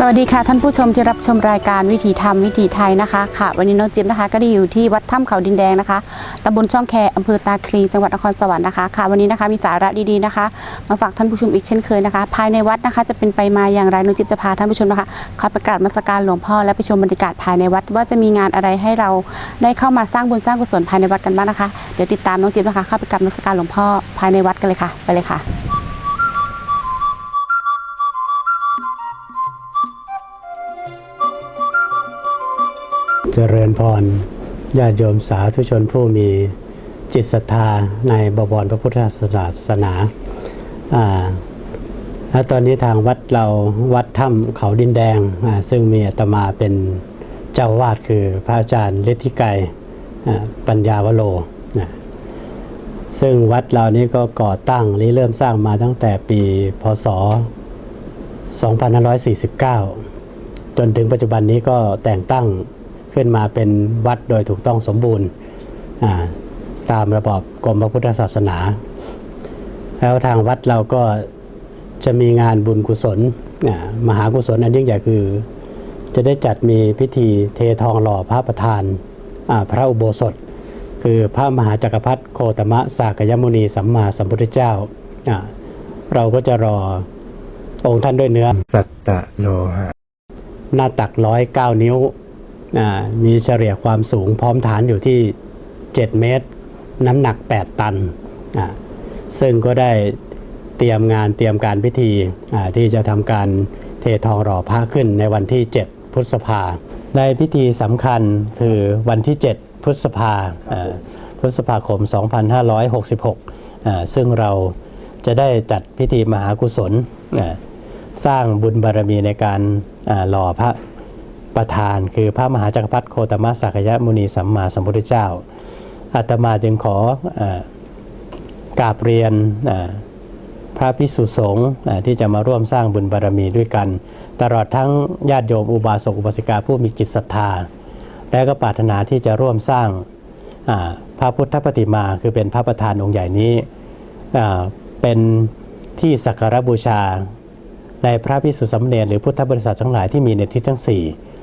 สวัสดีค่ะท่านผู้ชมที่รับชมรายการวิถีธรรมวิถีไทยนะคะค่ะ วันนี้น้องจิ๊บนะคะ ก็ได้อยู่ที่วัดถ้ำเขาดินแดงนะคะตำบลช่องแคอำเภอตาคลีจังหวัดนครสวรรค์นะคะค่ะ วันนี้นะคะมีสาระดีๆนะคะ มาฝากท่านผู้ชมอีกเช่นเคยนะคะ ภายในวัดนะคะจะเป็นไปมาอย่างไรน้องจิ๊บจะพาท่านผู้ชมนะคะเข้าประกราศมัสการหลวงพ่อและไปชมบรรยากาศภายในวัด ว่าจะมีงานอะไรให้เราได้เข้ามาสร้างบุญสร้างกุศลภายในวัดกันบ้างนะคะเดี๋ยวติดตามน้องจิ๊บนะคะเข้าไปกราบมัสการหลวงพ่อภายในวัดกันเลยค่ะ ไปเลยค่ะ จริญพรญาติโยมสาธุชนผู้มีจิตศรัทธาในบวรพระพุทธศาสนาและตอนนี้ทางวัดเราวัดถ้ำเขาดินแดง ซึ่งมีอาตมาเป็นเจ้าวาดคือพระอาจารย์ฤทธิไกรปัญญาวโรซึ่งวัดเรานี้ก็ก่อตั้งหรือเริ่มสร้างมาตั้งแต่ปีพศ 2549 จนถึงปัจจุบันนี้ก็แต่งตั้ง ขึ้นมาเป็นวัดโดยถูกต้องสมบูรณ์อ่าตามระบอบกรมพระพุทธศาสนา แล้วทางวัดเราก็จะมีงานบุญกุศลอ่ามหากุศลอันยิ่งใหญ่คือ จะได้จัดมีพิธีเททองหล่อพระประธานอ่าพระอุโบสถ คือพระมหาจักรพรรดิโคตมะสากยมุนีสัมมาสัมพุทธเจ้าอ่าเราก็จะรอองค์ท่านด้วยเนื้อ สัตตโลหะหน้าตักร้อยเก้านิ้วอ่า มีเฉลี่ยความสูงพร้อมฐานอยู่ที่ 7 เมตร น้ำหนัก 8 ตัน ซึ่งก็ได้เตรียมงานเตรียมการพิธีที่จะทำการเททองหล่อพระขึ้นในวันที่ 7 พฤษภา ในพิธีสำคัญคือวันที่ 7 พฤษภาพฤษภาคม 2566อ่าซึ่งเราจะได้จัดพิธีมหากุศล สร้างบุญบารมีในการหล่อพระ ประธาน คือพระมหาจักรพรรดิโคตมะสักยะมุนีสัมมาสัมพุทธเจ้าอาตมาจึงขออกราบเรียนพระพิสุสงฆ์ที่จะมาร่วมสร้างบุญบารมีด้วยกัน ตลอดทั้งญาติโยมอุบาสกอุบาสิกาผู้มีจิตศรัทธา และก็ปรารถนาที่จะร่วมสร้างพระพุทธปฏิมาคือเป็นพระประธานองค์ใหญ่นี้เป็นที่สักการบูชาในพระพิสุสามเณรหรือพุทธบริษัททั้งหลายที่มีในทิศทั้ง4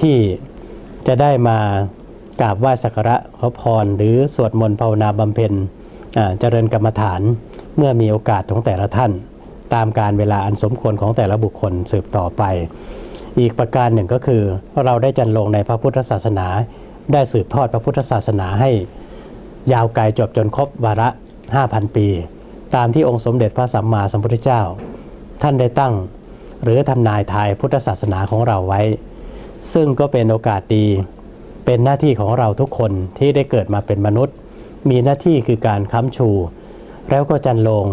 ที่จะได้มากราบไหว้สักการะขอพร หรือสวดมนต์ภาวนาบำเพ็ญเจริญกรรมฐานเมื่อมีโอกาสของแต่ละท่าน ตามการเวลาอันสมควรของแต่ละบุคคลสืบต่อไป อีกประการหนึ่งก็คือเราได้จันลงในพระพุทธศาสนา ได้สืบทอดพระพุทธศาสนาให้ ยาวไกลจบจนครบวาระ 5,000 ปี ตามที่องค์สมเด็จพระสัมมาสัมพุทธเจ้า ท่านได้ตั้ง หรือทำนายทายพุทธศาสนาของเราไว้ ซึ่งก็เป็นโอกาสดี เป็นหน้าที่ของเราทุกคนที่ได้เกิดมาเป็นมนุษย์ มีหน้าที่คือการค้ำชู แล้วก็จันลง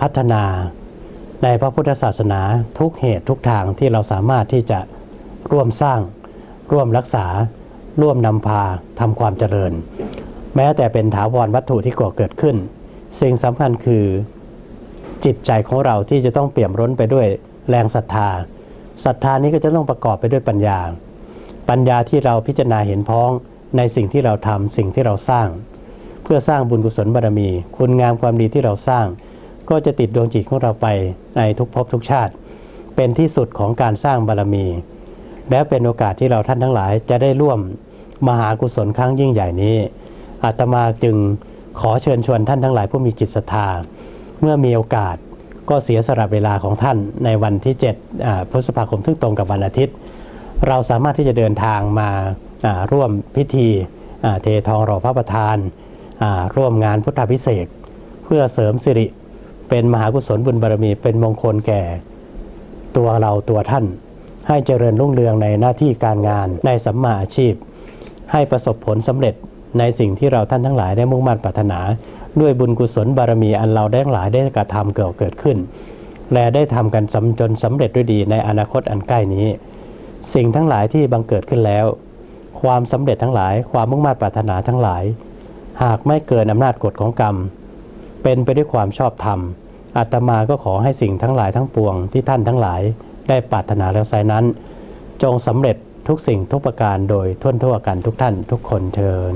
พัฒนา ในพระพุทธศาสนาทุกเหตุทุกทางที่เราสามารถที่จะร่วมสร้าง ร่วมรักษา ร่วมนำพาทำความเจริญ แม้แต่เป็นถาวรวัตถุที่ก่อเกิดขึ้น สิ่งสำคัญคือจิตใจของเราที่จะต้องเปี่ยมร้นไปด้วยแรงศรัทธา ศรัทธานี้ก็จะต้องประกอบไปด้วยปัญญา ปัญญาที่เราพิจารณาเห็นพ้องในสิ่งที่เราทำสิ่งที่เราสร้าง เพื่อสร้างบุญกุศลบารมี คุณงามความดีที่เราสร้าง ก็จะติดดวงจิตของเราไปในทุกภพทุกชาติ เป็นที่สุดของการสร้างบารมี และเป็นโอกาสที่เราท่านทั้งหลายจะได้ร่วมมหากุศลครั้งยิ่งใหญ่นี้อาตมาจึงขอเชิญชวนท่านทั้งหลายผู้มีจิตศรัทธา เมื่อมีโอกาส ก็เสียสละเวลาของท่านในวันที่7พฤษภาคมซึ่งตรงกับวันอาทิตย์ เราสามารถที่จะเดินทางมาร่วมพิธีเททองหล่อพระประธาน ร่วมงานพุทธพิเศษเพื่อเสริมสิริเป็นมหากุศลบุญบารมีเป็นมงคลแก่ ตัวเราตัวท่าน ให้เจริญรุ่งเรืองในหน้าที่การงานในสัมมาอาชีพ ให้ประสบผลสำเร็จในสิ่งที่เราท่านทั้งหลายได้มุ่งมั่นปรารถนา ด้วยบุญกุศลบารมีอันเราได้หลายได้กระทำเกิดเกิดขึ้น และได้ทำกันสำจนสำเร็จด้วยดีในอนาคตอันใกล้นี้ สิ่งทั้งหลายที่บังเกิดขึ้นแล้ว ความสำเร็จทั้งหลาย ความมุ่งมั่นปรารถนาทั้งหลาย หากไม่เกินอำนาจกฎของกรรม เป็นไปด้วยความชอบธรรมอาตมาก็ขอให้สิ่งทั้งหลายทั้งปวงที่ท่านทั้งหลาย ได้ปรารถนาแล้วไซนั้น จงสำเร็จทุกสิ่งทุกประการโดยทั่วทั่วกันทุกท่านทุกคนเทิน